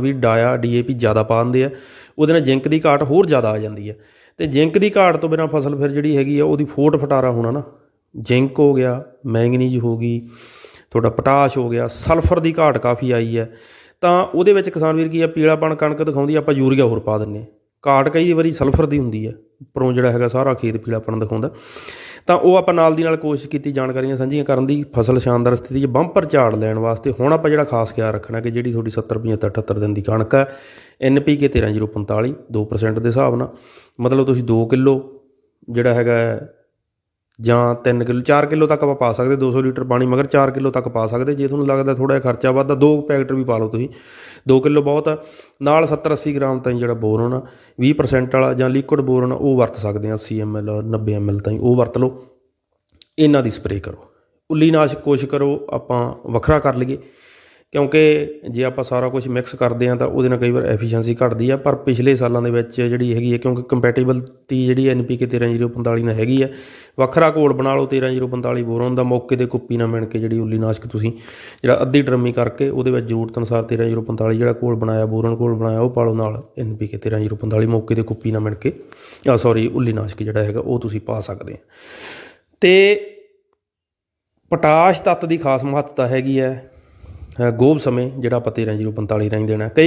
ਵੀ ਡਾਇਆ, DAP ਜ਼ਿਆਦਾ ਪਾ ਦਿੰਦੇ ਆ, ਉਹਦੇ ਨਾਲ ਜ਼ਿੰਕ ਦੀ ਘਾਟ ਹੋਰ ਜ਼ਿਆਦਾ ਆ ਜਾਂਦੀ ਹੈ ਤੇ ਜ਼ਿੰਕ ਦੀ ਘਾਟ ਤੋਂ ਬਿਨਾਂ ਫਸਲ ਫਿਰ ਜਿਹੜੀ ਹੈਗੀ ਆ, ਉਹਦੀ ਫੋਟ ਫਟਾਰਾ ਹੋਣਾ ਨਾ, ਜ਼ਿੰਕ ਹੋ ਗਿਆ, ਮੈਂਗਨੀਜ਼ ਹੋ ਗਈ, ਤੁਹਾਡਾ ਪੋਟਾਸ਼ ਹੋ ਗਿਆ, ਸਲਫਰ ਦੀ ਘਾਟ ਕਾਫੀ ਆਈ ਹੈ ਤਾਂ ਉਹਦੇ ਵਿੱਚ ਕਿਸਾਨ ਵੀਰ ਕੀ ਆ, ਪੀਲਾਪਣ ਕਣਕ ਦਿਖਾਉਂਦੀ ਆਪਾਂ ਯੂਰੀਆ ਹੋਰ ਪਾ ਦਿੰਨੇ ਹਾਂ। ਘਾਟ ਕਈ ਵਾਰੀ ਸਲਫਰ ਦੀ ਹੁੰਦੀ ਹੈ ਉੱਪਰੋਂ ਜਿਹੜਾ ਹੈਗਾ ਸਾਰਾ ਖੇਤ ਪੀਲਾਪਣ ਦਿਖਾਉਂਦਾ। ਤਾਂ ਉਹ ਆਪਾਂ ਨਾਲ ਦੀ ਨਾਲ ਕੋਸ਼ਿਸ਼ ਕੀਤੀ, ਜਾਣਕਾਰੀਆਂ ਸਾਂਝੀਆਂ ਕਰਨ ਦੀ, ਫਸਲ ਸ਼ਾਨਦਾਰ ਸਥਿਤੀ 'ਚ ਬੰਪਰ ਝਾੜ ਲੈਣ ਵਾਸਤੇ। ਹੁਣ ਆਪਾਂ ਜਿਹੜਾ ਖਾਸ ਖਿਆਲ ਰੱਖਣਾ ਕਿ ਜਿਹੜੀ ਤੁਹਾਡੀ 70 75 78 ਦਿਨ ਦੀ ਕਣਕ ਹੈ, ਐਨਪੀਕੇ 13045 2% ਦੇ ਹਿਸਾਬ ਨਾਲ। ਮਤਲਬ ਤੁਸੀਂ 2 ਕਿਲੋ ਜਿਹੜਾ ਹੈਗਾ ਜਾਂ 3 ਕਿਲੋ 4 ਕਿਲੋ ਤੱਕ ਆਪਾਂ ਪਾ ਸਕਦੇ 200 ਲੀਟਰ ਪਾਣੀ ਮਗਰ 4 ਕਿਲੋ ਤੱਕ ਪਾ ਸਕਦੇ। ਜੇ ਤੁਹਾਨੂੰ ਲੱਗਦਾ ਥੋੜਾ ਜਿਹਾ ਖਰਚਾ ਵੱਧਦਾ ਦੋ ਪੈਕਟ ਵੀ ਪਾ ਲਓ ਤੁਸੀਂ। 2 ਕਿਲੋ ਬਹੁਤ ਆ ਨਾਲ 70 80 ਗ੍ਰਾਮ ਤਾਈਂ ਜਿਹੜਾ ਬੋਰਨ ਆ 20% ਵਾਲਾ ਜਾਂ ਲਿਕੁਇਡ ਬੋਰਨ ਆ, ਉਹ ਵਰਤ ਸਕਦੇ ਆ 80 ml 90 ml ਤਾਈਂ ਉਹ ਵਰਤ ਲਓ। ਇਹਨਾਂ ਦੀ ਸਪਰੇਅ ਕਰੋ। ਉੱਲੀ ਨਾਸ਼ਕ ਕੋਸ਼ਿਸ਼ ਕਰੋ ਆਪਾਂ ਵੱਖਰਾ ਕਰ ਲਈਏ। ਕਿਉਂਕਿ ਜੇ ਆਪਾਂ ਸਾਰਾ ਕੁਝ ਮਿਕਸ ਕਰਦੇ ਹਾਂ ਤਾਂ ਉਹਦੇ ਨਾਲ ਕਈ ਵਾਰ ਐਫੀਸ਼ੀਐਂਸੀ ਘਟਦੀ ਆ, ਪਰ ਪਿਛਲੇ ਸਾਲਾਂ ਦੇ ਵਿੱਚ ਜਿਹੜੀ ਹੈਗੀ ਹੈ ਕਿਉਂਕਿ ਕੰਪੈਟੀਬਿਲਟੀ ਜਿਹੜੀ ਐਨਪੀਕੇ 13045 ਨਾਲ ਹੈਗੀ ਹੈ ਵੱਖਰਾ ਘੋਲ ਬਣਾ ਲਓ 13045 ਬੋਰੋਨ ਦਾ ਮੌਕੇ ਦੇ ਕੁੱਪੀ ਨਾਲ ਮਿਣ ਕੇ ਜਿਹੜੀ ਉੱਲੀ ਨਾਸ਼ਕ ਤੁਸੀਂ ਜਿਹੜਾ ਅੱਧੀ ਡਰਮੀ ਕਰਕੇ ਉਹਦੇ ਵਿੱਚ ਜ਼ਰੂਰਤ ਅਨੁਸਾਰ 13045 ਜਿਹੜਾ ਘੋਲ ਬਣਾਇਆ, ਬੋਰੋਨ ਘੋਲ ਬਣਾਇਆ, ਉਹ ਪਾ ਲਓ ਨਾਲ ਐਨਪੀਕੇ 13045 ਮੌਕੇ ਦੇ ਕੁੱਪੀ ਨਾਲ ਮਿਣ ਕੇ, ਆ ਸੌਰੀ ਉੱਲੀ ਨਾਸ਼ਕ ਜਿਹੜਾ ਹੈਗਾ ਉਹ ਤੁਸੀਂ ਪਾ ਸਕਦੇ ਆ। ਤੇ ਪੋਟਾਸ਼ ਤੱਤ ਦੀ ਖਾਸ ਮਹੱਤਤਾ ਹੈਗੀ ਹੈ ਗੋਭ ਸਮੇਂ ਜਿਹੜਾ ਆਪਾਂ 13045 ਰਾਹੀਂ ਦੇਣਾ ਕਈ